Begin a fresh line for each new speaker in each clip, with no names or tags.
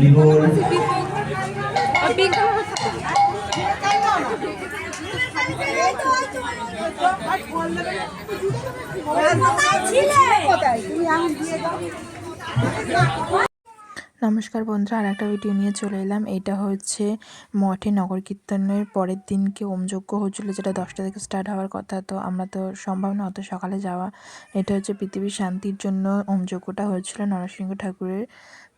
নমস্কার বন্ধুরা আর একটা ভিডিও নিয়ে চলে এলাম এটা হচ্ছে মঠে নগর কীর্তনের পরের দিনকে ওমযোগ্য হয়েছিলো যেটা দশটা থেকে স্টার্ট হওয়ার কথা তো আমরা তো সম্ভব না অত সকালে যাওয়া এটা হচ্ছে পৃথিবীর শান্তির জন্য ওমযোগ্যটা হয়েছিল নরসিংহ ঠাকুরের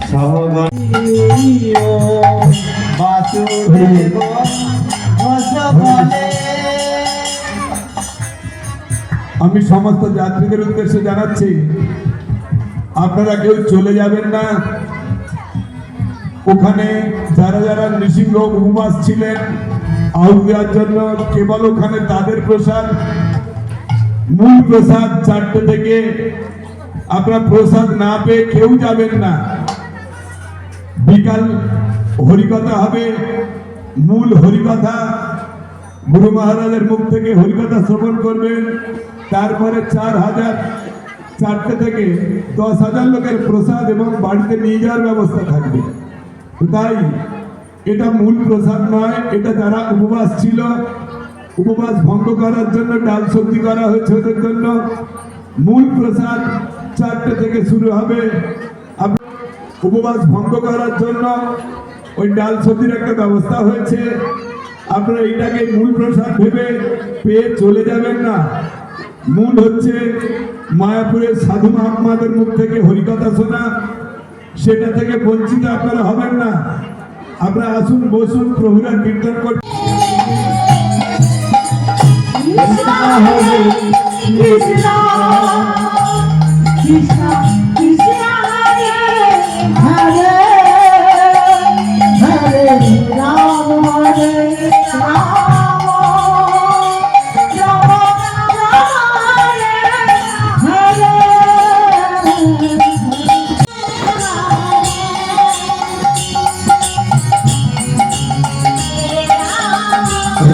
আমি
সমস্ত যাত্রীদের উদ্দেশ্যে জানাচ্ছি আপনারা কেউ চলে যাবেন না ওখানে যারা যারা নৃসিংহ উপবাস ছিলেন আহুত দেওয়ার জন্য কেবল ওখানে তাদের প্রসাদ মূল প্রসাদ চারটে থেকে আপনার প্রসাদ না পেয়ে কেউ যাবেন না বিকাল হরিকথা হবে মূল হরিকথা গুরু মহারাজের মুখ থেকে হরিকথা শ্রবণ করবেন তারপরে চার হাজার চারটে থেকে দশ হাজার লোকের প্রসাদ এবং বাড়িতে নিয়ে যাওয়ার ব্যবস্থা থাকবে তাই এটা মূল প্রসাদ নয় এটা যারা উপবাস ছিল উপবাস ভঙ্গ করার জন্য ডাল সবজি করা হয়েছে ওদের জন্য মূল প্রসাদ চারটে থেকে শুরু হবে উপবাস ভঙ্গ করার জন্য ওই ডাল সবজির একটা ব্যবস্থা হয়েছে আপনারা এটাকে মূল প্রসাদ ভেবে পেয়ে চলে যাবেন না মূল হচ্ছে মায়াপুরের সাধু মহাত্মাদের মুখ থেকে হরিকথা শোনা সেটা থেকে বঞ্চিত আপনারা হবেন না আপনারা আসুন বসুন প্রভুরা কীর্তন করছেন Krishna, Krishna, Krishna.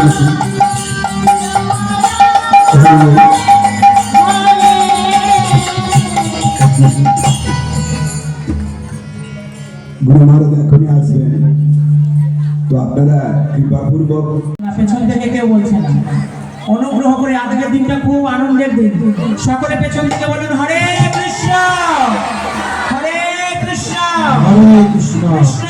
করেছি গুরু মহারাজ এখনই আসবেন তো আপনারা কৃপাপূর্বক
পেছন থেকে কেউ বলছে অনুগ্রহ করে আজকের দিনটা খুব আনন্দের দিন সকলে পেছন থেকে বলেন হরে কৃষ্ণ হরে কৃষ্ণ
হরে কৃষ্ণ কৃষ্ণ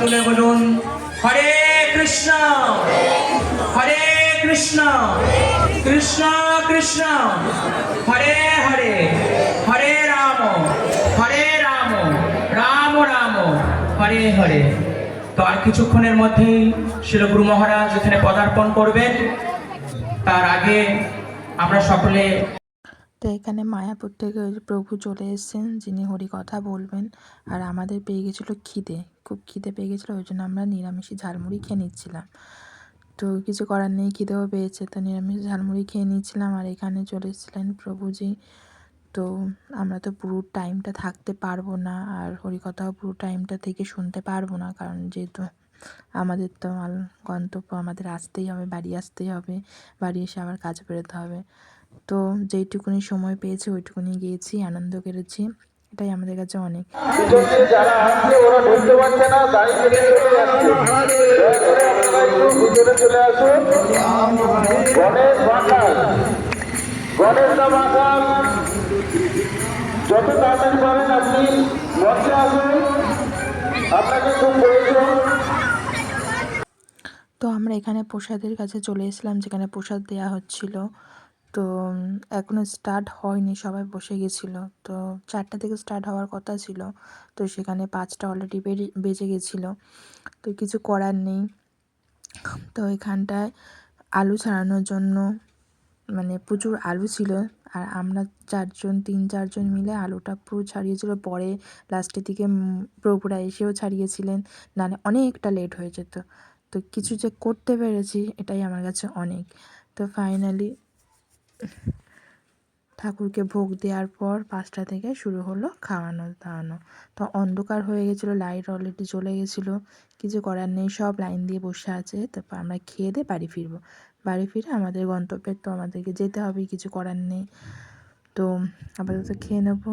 তুলে বলুন হরে কৃষ্ণ হরে কৃষ্ণ কৃষ্ণ কৃষ্ণ হরে হরে হরে রাম হরে রাম রাম রাম হরে হরে তো আর কিছুক্ষণের মধ্যেই শিলগুরু মহারাজ এখানে পদার্পণ করবেন তার আগে আমরা সকলে
তো এখানে মায়াপুর থেকে ওই প্রভু চলে এসেছেন যিনি হরি কথা বলবেন আর আমাদের পেয়ে গেছিলো খিদে খুব খিদে পেয়ে গেছিলো ওই জন্য আমরা নিরামিষ ঝালমুড়ি খেয়ে নিচ্ছিলাম তো কিছু করার নেই খিদেও পেয়েছে তো নিরামিষ ঝালমুড়ি খেয়ে নিয়েছিলাম আর এখানে চলে এসেছিলেন প্রভুজি তো আমরা তো পুরো টাইমটা থাকতে পারবো না আর হরিকথাও পুরো টাইমটা থেকে শুনতে পারবো না কারণ যেহেতু আমাদের তো গন্তব্য আমাদের আসতেই হবে বাড়ি আসতেই হবে বাড়ি এসে আবার কাজে বেরোতে হবে তো যেইটুকুনি সময় পেয়েছি ওইটুকুনি গিয়েছি আনন্দ করেছি এটাই আমাদের কাছে অনেক তো আমরা এখানে প্রসাদের কাছে চলে এসেছিলাম যেখানে প্রসাদ দেয়া হচ্ছিল তো এখনও স্টার্ট হয়নি সবাই বসে গেছিলো তো চারটে থেকে স্টার্ট হওয়ার কথা ছিল তো সেখানে পাঁচটা অলরেডি বেড়ে বেজে গেছিলো তো কিছু করার নেই তো এখানটায় আলু ছাড়ানোর জন্য মানে প্রচুর আলু ছিল আর আমরা চারজন তিন চারজন মিলে আলুটা পুরো ছাড়িয়েছিল পরে লাস্টের দিকে প্রভুরা এসেও ছাড়িয়েছিলেন নাহলে অনেকটা লেট হয়ে যেত তো কিছু যে করতে পেরেছি এটাই আমার কাছে অনেক তো ফাইনালি ঠাকুরকে ভোগ দেওয়ার পর পাঁচটা থেকে শুরু হলো খাওয়ানো দাওয়ানো তো অন্ধকার হয়ে গেছিলো লাইট অলরেডি চলে গেছিলো কিছু করার নেই সব লাইন দিয়ে বসে আছে তারপর আমরা খেয়ে দিয়ে বাড়ি ফিরবো বাড়ি ফিরে আমাদের গন্তব্যে তো আমাদেরকে যেতে হবে কিছু করার নেই তো আপাতত খেয়ে নেবো